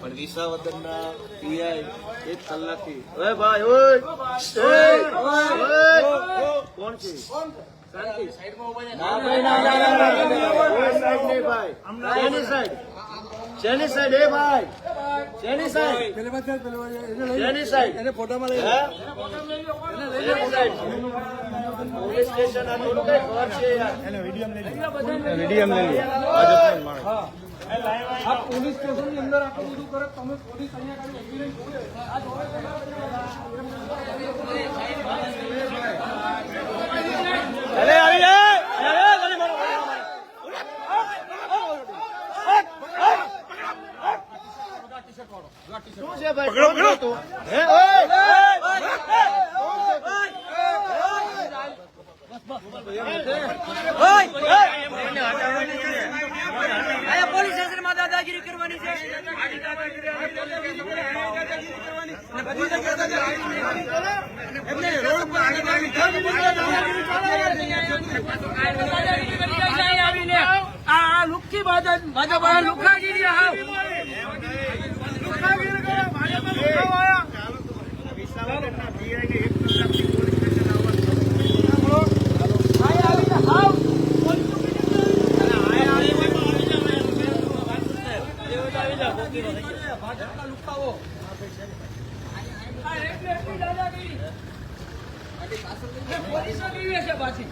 પણ વિસાવદરના પીઆઈ એક કલાકથી. ઓય ભાઈ ઓય! ઓય, ઓય. કોણ છે? શાંતિ. ભાઈ, સાઈડ શેની સાઈડ? એ ભાઈ. શેની સાઈડ શેની સાઈડ એને ફોટામાં લઈ પોલીસ સ્ટેશન આ થોડું કઈ ઘર છે યાર. આ પોલીસ સ્ટેશનની અંદર આટલું બધું કરે તમે પોલીસ અહીંયા ખાલી એમ્બ્યુલન્સ જોડે આ જોડે અરે આવી જાય શું છે ભાઈ? પકડો પકડો. હે? ઓય સ્ટેશનમાં દાદાગીરી કરવાની છે. આ લુખી ભાજપ ભાજપ લુખાગીરી હાવ લુખાગીરી કરે ભાજપ લુખાવ આયા આયા આવીને હાવ ભાજપના લુખાવો આ એટલે એટલી દાદાગીરી એ પોલીસો કેવી છે પાછી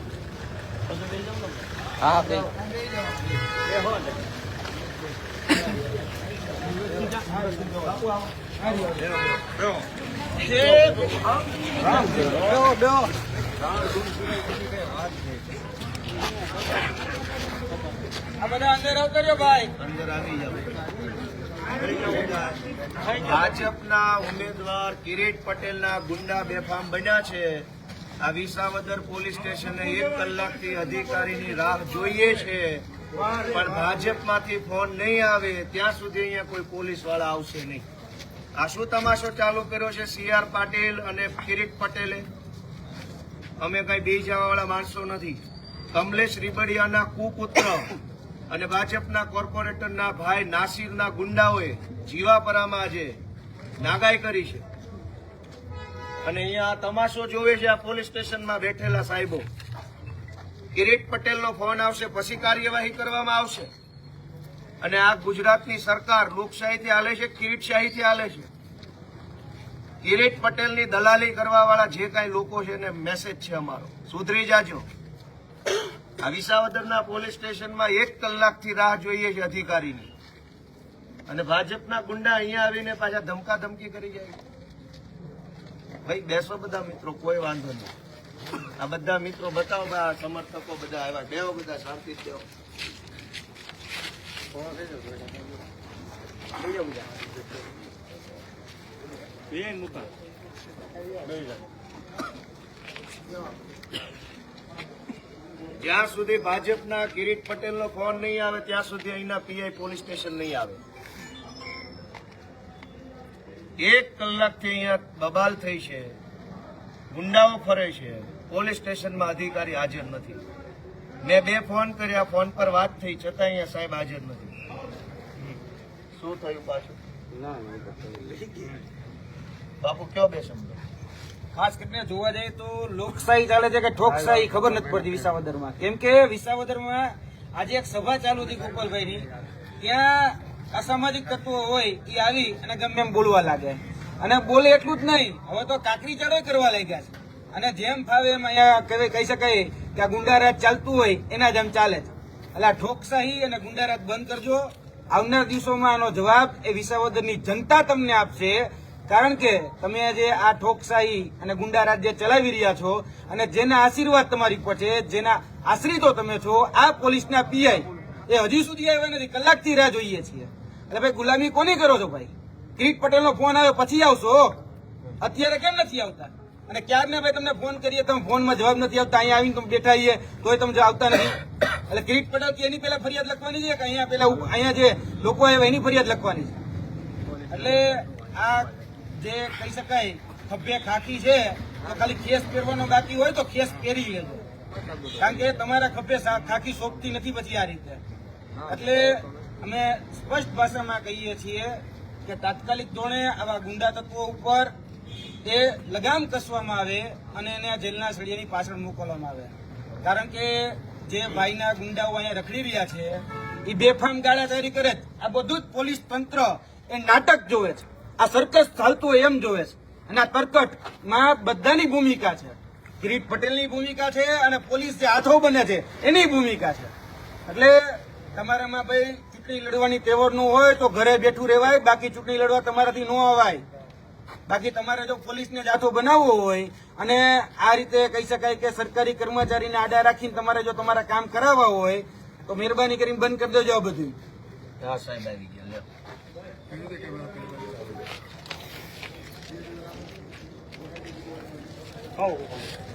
ભાજપના ઉમેદવાર કિરીટ પટેલના ગુંડા બેફામ બન્યા છે. આ વિસાવદર પોલીસ સ્ટેશને એક કલાકથી અધિકારીની રાહ જોઈએ છે. પણ ભાજપમાંથી ફોન નહીં આવે, ત્યાં સુધી અહીંયા કોઈ પોલીસવાળા આવશે નહીં. આ શું તમાશો ચાલુ કર્યો છે? સી આર પાટીલ અને કિરીટ પટેલે? અમે કઈ બી જવા વાળા માણસો નથી. કમલેશ રીબડિયાના કુપુત્ર અને ભાજપના કોર્પોરેટરના ભાઈ નાસિરના ગુંડાઓએ જીવાપરામાં આજે નાગાઈ કરી છે. અને અહીંયા તમાશો જોવે છે, આ પોલીસ સ્ટેશનમાં બેઠેલા સાહેબો. કિરીટ પટેલનો ફોન આવશે, પછી કાર્યવાહી કરવામાં આવશે. અને આ ગુજરાતની સરકાર લોકશાહીથી હાલે છે, કિરીટશાહીથી હાલે છે. કિરીટ પટેલની દલાલી કરવા વાળા જે કાંઈ લોકો છે, એને મેસેજ છે અમારો. સુધરી જાજો. આ વિસાવદરના પોલીસ સ્ટેશનમાં એક કલાકથી રાહ જોઈએ છે અધિકારીની. અને ભાજપના ગુંડા અહીંયા આવીને પાછા ધમકા ધમકી કરી જાય ભાઈ, બેસો બધા મિત્રો, કોઈ વાંધો નહીં. આ બધા મિત્રો બતાવો બા, સમર્થકો બધા આવ્યા. બેવો બધા શાંતિ દેવો જ્યાં સુધી ભાજપના કિરીટ પટેલનો ફોન નહીં આવે ત્યાં સુધી અહીંના પીઆઈ પોલીસ સ્ટેશન નહીં આવે. એક કલાકથી અહીંયા બબાલ થઈ છે. ગુંડાઓ ફરે છે. પોલીસ સ્ટેશનમાં અધિકારી હાજર નથી. મેં બે ફોન કર્યા, ફોન પર વાત થઈ, છતાં અહીંયા સાહેબ હાજર નથી. શું થયું પાછું? બાપુ, કયો બે શબ્દ? ખાસ કરીને જોવા જઈએ તો લોકશાહી ચાલે છે કે ઠોકશાહી, ખબર નથી પડતી વિસાવદરમાં. કેમ કે વિસાવદરમાં આજે એક સભા ચાલુ હતી ગોપાલભાઈની. ત્યાં અસામાજિક તત્વો હોય એ આવી અને ગમે એમ બોલવા લાગે અને બોલે એટલું જ નહીં. હવે તો કાકરી ચાડો કરવા લાગ્યા છે. અને જેમ ફાવે એમ અહીંયા કહી શકાય કે આ ગુંડારાજ ચાલતું હોય, એના જેમ ચાલે છે. એટલે આ ઠોકશાહી અને ગુંડારાજ બંધ કરજો. આવનાર દિવસોમાં આનો જવાબ એ વિસાવદરની જનતા તમને આપશે. કારણ કે તમે જે આ ઠોકશાહી અને ગુંડારાજ જે ચલાવી રહ્યા છો અને જેના આશીર્વાદ તમારી પર છે, જેના આશ્રિતો તમે છો, આ પોલીસના પીઆઈ, એ હજી સુધી આવ્યા નથી. કલાકથી રાહ જોઈએ છીએ. એટલે ભાઈ, ગુલામી કોની કરો છો ભાઈ? કિરીટ પટેલનો ફોન આવ્યો, પછી આવશો? અત્યારે કેમ નથી આવતા? અને ક્યારને ભાઈ તમને ફોન કરીએ, તમે ફોનમાં જવાબ નથી આવતા અહીંયા આવીને તમે બેઠા છીએ તોય તમે આવતા નથી. એટલે કિરીટ પટેલ એની પહેલા ફરિયાદ લખવાની છે કે અહીંયા પેલા અહીંયા જે લોકો આવ્યા એની ફરિયાદ લખવાની છે? એટલે આ જે કહી શકાય, ખભે ખાખી છે, તો ખાલી ખેસ પહેરવાનો બાકી હોય તો ખેસ પહેરી લેજો. કારણ કે તમારા ખભે ખાખી સોંપતી નથી પછી આ રીતે. એટલે અમે સ્પષ્ટ ભાષામાં કહીએ છીએ કે તાત્કાલિક ધોરણે આવા ગુંડા તત્વો ઉપર એ લગામ કસવામાં આવે અને એને જેલના સળિયાની પાછળ મોકલવામાં આવે. કારણ કે જે ભાઈના ગુંડાઓ અહીંયા રખડી રહ્યા છે એ બેફામ ગાળાચારી કરે છે. આ બધું જ પોલીસ તંત્ર એ નાટક જોવે છે. આ સર્કસ ચાલતું એમ જોવે છે. અને આ તરકટમાં બધાની ભૂમિકા છે. કિરીટ પટેલની ભૂમિકા છે અને પોલીસ જે હાથો બને છે, એની ભૂમિકા છે. એટલે તમારામાં ભાઈ ચૂંટણી લડવાની તેવર ન હોય તો ઘરે બેઠું રહેવાય, બાકી ચૂંટણી લડવા તમારાથી ન અવાય. બાકી તમારે જો પોલીસને જાથો બનાવવો હોય અને આ રીતે કહી શકાય કે સરકારી કર્મચારીને આડા રાખીને તમારે જો તમારા કામ કરાવવા હોય તો મહેરબાની કરીને બંધ કરી દેજો આ બધું. હા સાહેબ આવી ગયા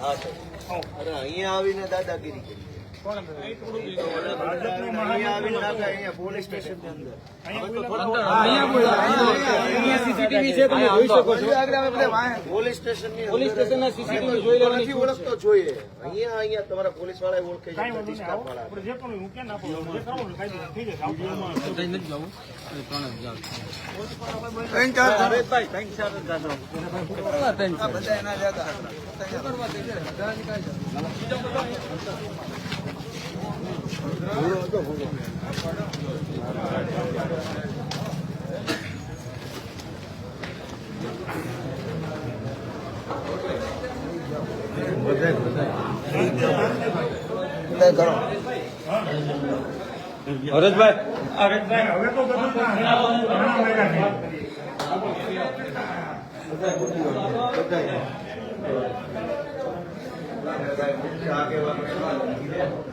હા સાહેબ. અરે અહીંયા આવીને દાદાગીરી કરી. અહીંયા અહીંયા પોલીસ સ્ટેશનની સીસીટીવી છે તમે જોઈ શકો છો પોલીસ નથી ઓળખતો જોઈએ અહીંયા અહીંયા તમારા પોલીસવાળા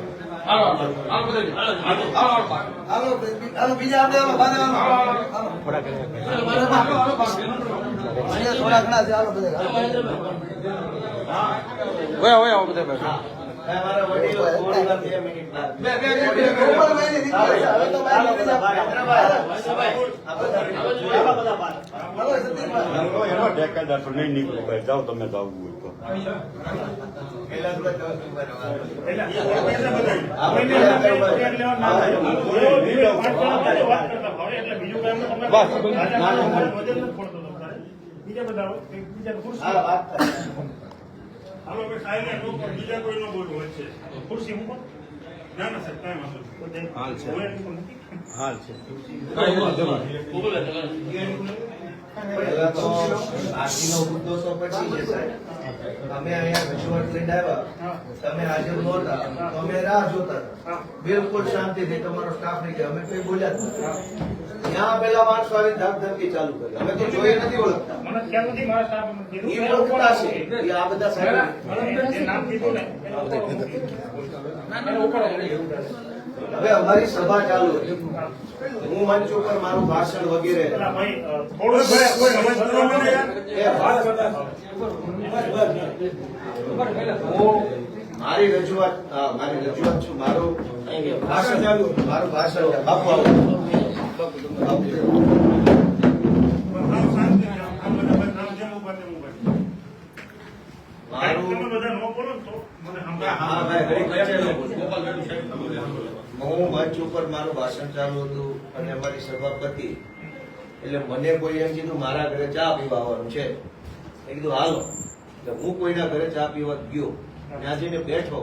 મારા વડીલો થોડી નીકળી. જાઓ. તમે ઠેકેદાર તો નહીં નીકળો ભાઈ જાઓ તમે જાવું હોય તો ના ના સાહેબ ઉપર વાંધો હાલ છે હાલ છે પહેલા તો આરતીનો મુદ્દો તો પછી છે સાહેબ. અમે અહીંયા રજૂઆત લઈને આવ્યા. તમે હાજર નહોતા. તો અમે રાહ જોતા બિલકુલ શાંતિથી તમારો સ્ટાફ નહીં કે અમે કઈ બોલ્યા ત્યાં પેલા માણસો આવી ધાક ધમકી ચાલુ કરી. અમે તો જોઈએ નથી ઓળખતા. એ ઓળખતા છે આ બધા સાહેબ. હવે અમારી સભા ચાલુ હું મંચ ઉપર મારું ભાષણ વગેરે. હું મારી રજૂઆત મારી રજૂઆત છું મારું ભાષણ ચાલુ મારું ભાષણ છે. બાપુ આવો. બાપુ. મારું હા મંચ ઉપર મારું ભાષણ ચાલુ હતું અને અમારી સભાપતિ, એટલે મને કોઈ એમ કીધું, મારા ઘરે ચા પીવા આવવાનું છે. એ કીધું, હાલો. એટલે હું કોઈના ઘરે ચા પીવા ગયો. ત્યાં જઈને બેઠો.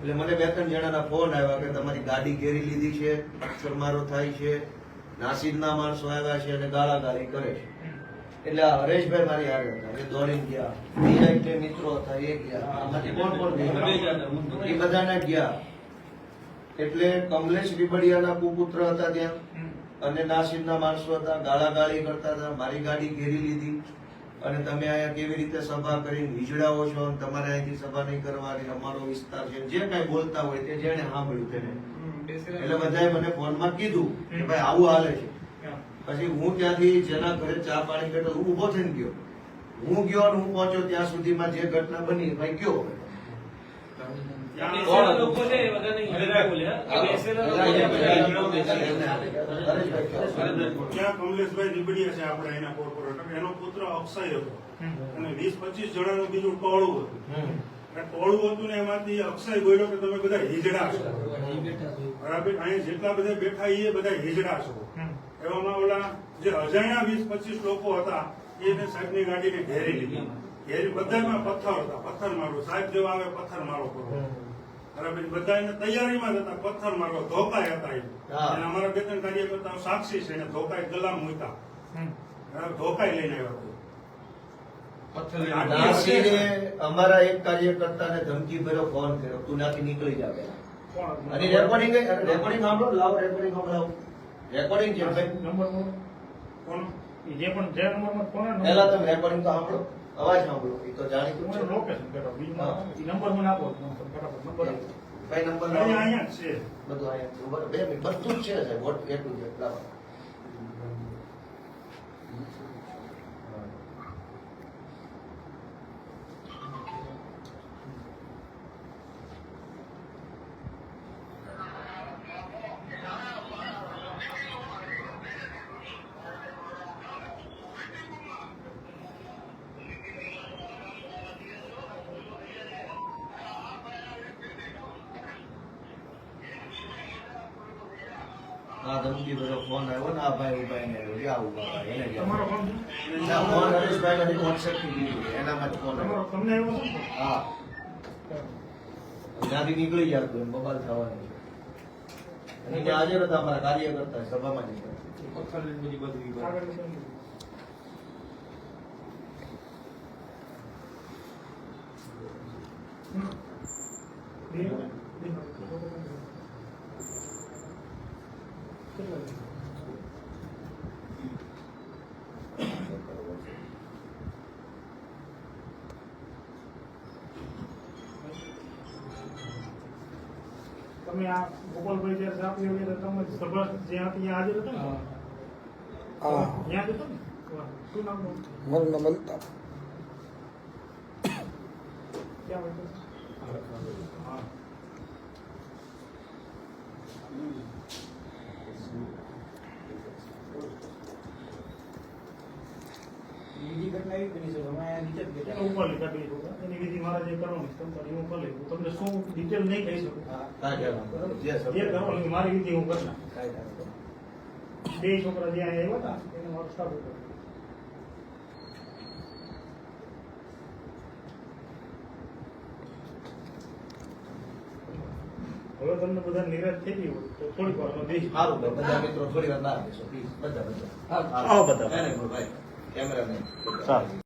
એટલે મને બે ત્રણ જણાના ફોન આવ્યા કે તમારી ગાડી ઘેરી લીધી છે પથ્થરમારો થાય છે નાસીદના માણસો આવ્યા છે અને ગાળાગાળી કરે છે. એટલે હરેશભાઈ મારી આગળ હતા. એ દોડીને ગયા. બીજા એટલે મિત્રો હતા એ ગયા. આમાંથી કોણ કોણ ગયા? એ બધાને ગયા. એટલે કમલેશ રીબડિયાના કુપુત્ર હતા ત્યાં. અને નાસિરના માણસો હતા. ગાળાગાળી કરતા હતા. મારી ગાડી ઘેરી લીધી. અને તમે અહીંયા કેવી રીતે સભા કરીને વીજળાવો છો અને તમારે અહીંથી સભા નહીં કરવાની? અમારો વિસ્તાર છે. જે કઈ બોલતા હોય તે જેને સાંભળ્યું તેને. એટલે બધાએ મને ફોનમાં કીધું કે ભાઈ આવું હાલે છે. પછી હું ત્યાંથી જેના ઘરે ચા પાણી કરતો હું ઊભો થઈને ગયો. હું ગયો અને હું પહોંચ્યો ત્યાં સુધીમાં જે ઘટના બની ભાઈ ગયો કમલેશભાઈ નીબડિયા છે આપણે એના કોર્પોરેટર. એનો પુત્ર અક્ષય હતો. અને વીસ પચીસ જણાનું બીજું ટોળું હતું. અને ટોળું હતું ને એમાંથી અક્ષય બોલ્યો કે તમે બધા હિજડા છો. બરાબર? અહીંયા જેટલા બધા બેઠા એ બધા હિજડા છો. એવામાં ઓલા જે અજાણ્યા વીસ પચીસ લોકો હતા એને સાહેબની ગાડીને ઘેરી લીધી. ઘેરી બધામાં પથ્થર હતા પથ્થર મારો. સાહેબ જેવા આવે પથ્થર મારો કરો. બરાબર બધા એને તૈયારીમાં હતા પથ્થર મારો. ધોકાય હતા. અને અમારા બે ત્રણ કાર્યકર્તાઓ સાક્ષી છે એને ધોકાય ગલામ મૂક્યા. ધોકાય લઈને આવ્યા નાસીરે અમારા એક કાર્યકર્તાને ધમકી ભર્યો ફોન કર્યો. તું નાથી નીકળી જા પહેલા. અને રેકોર્ડિંગ રેકોર્ડિંગ સાંભળો લાવો રેકોર્ડિંગ સંભળાવો રેકોર્ડિંગ છે ભાઈ. કોણ? જે પણ જે નંબરમાં આવે પહેલા તમે રેકોર્ડિંગ તો સાંભળો. અવાજ સાંભળો એ તો જાણીતું છે. લોકેશન કરો. બીજું નંબર મને આપો નંબર ફટાફટ નંબર આપો. ભાઈ નંબર અહીંયા છે. બધું અહીંયા છે. બરાબર. બે મિનિટ. બધું જ છે સાહેબ. વોટ એટલું ટુ ઝેડ હા ધમકી ભર્યો ફોન આવ્યો ને આ ભાઈ ઊભા એને આવ્યો. આ ઊભા એને ફોન ના, ફોન હરેશભાઈ નથી વોટ્સએપથી લીધું એનામાં જ ફોન આવ્યો? હા. ત્યાંથી નીકળી જાય તો એમ બબાલ થવાની અને ત્યાં હાજર હતા અમારા કાર્યકર્તા સભામાં જ હતા. આગળ ગોપાલભાઈ જ્યારે સાપ લેવા ગયા હતા, તમે સભા જ્યાં ત્યાં હાજર હતા ને? ત્યાં જ હતો ને? શું નામ? મારું નામ અલ્તાફ. હા બીજી ઘટના એવી બની છે કે અમે અહીંયા નીચે જ બેઠા એનો ઉપર લીધા બે લોકો. એની વિધિ મારા જે કરવાની છે, તમ હું કરી લઈશ. તમને શું ડિટેલ નહીં કહી શકું કાંઈ કહેવાનું બરાબર? નથી. જે જે મારી વિધિ હું કરી નાખીશ. કાંઈ કહેવાનું નથી. બે છોકરા જે અહીંયા આવ્યા હતા એને મારો સ્ટાફ હતો હવે તમને બધા નિરાશ થઈ ગયું તો થોડીક વાર બેસી સારું બધા મિત્રો થોડી વાર ના પ્લીઝ બધા બધા ભાઈ કેમેરામેન સારું.